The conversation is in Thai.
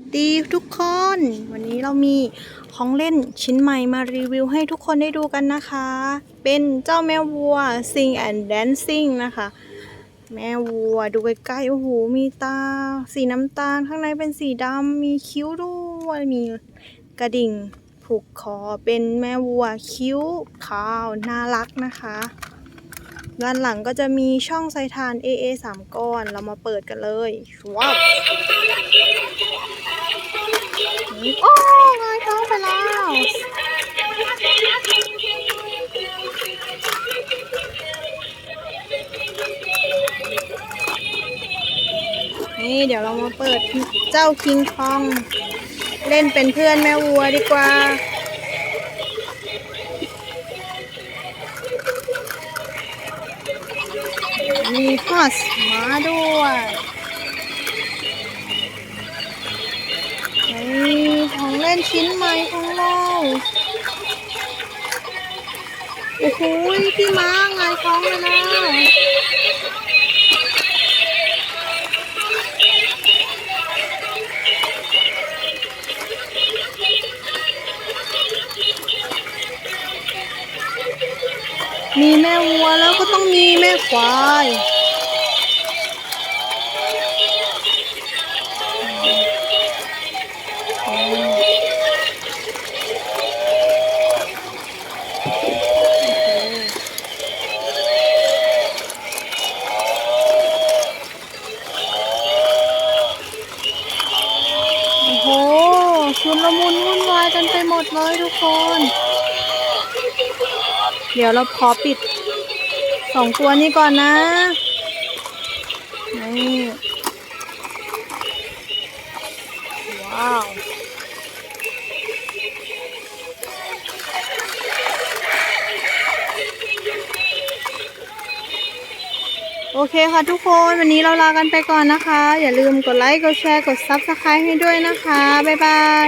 สดีทุกคน วันนี้เรามีของเล่นชิ้นใหม่มารีวิวให้ทุกคนได้ดูกันนะคะ เป็นเจ้าแม่วัว Sing and Dancing นะคะ แม่วัวดูใกล้ๆโอ้โหมีตา สีน้ำตาลข้างในเป็นสีดำมีคิ้วด้วยมีกระดิ่งผูกคอเป็นแม่วัวคิ้วขาวน่ารักนะคะ ด้านหลังก็จะมีช่องใส่ทาน AA 3 ก้อน เรามาเปิดกันเลยว้าว นี่เดี๋ยวเรามาเปิดเจ้าคิงคอง เล่นเป็นเพื่อนแม่วัวดีกว่า มีฮอสมาด้วยนี่ของเล่นชิ้นใหม่ของเราโอ้โหพี่ม้าไงายท้องเลยนะ มีแม่วัวแล้วก็ต้องมีแม่ควายโอ้โหชุนละมุนวุ่นวายกันไปหมดเลยทุกคน เดี๋ยวเราขอปิดสองตัวนี้ก่อนนะ นี่ ว้าว โอเคค่ะทุกคนวันนี้เราลากันไปก่อนนะคะ อย่าลืมกดไลค์ กดแชร์ กด Subscribe ให้ด้วยนะคะ บ๊ายบาย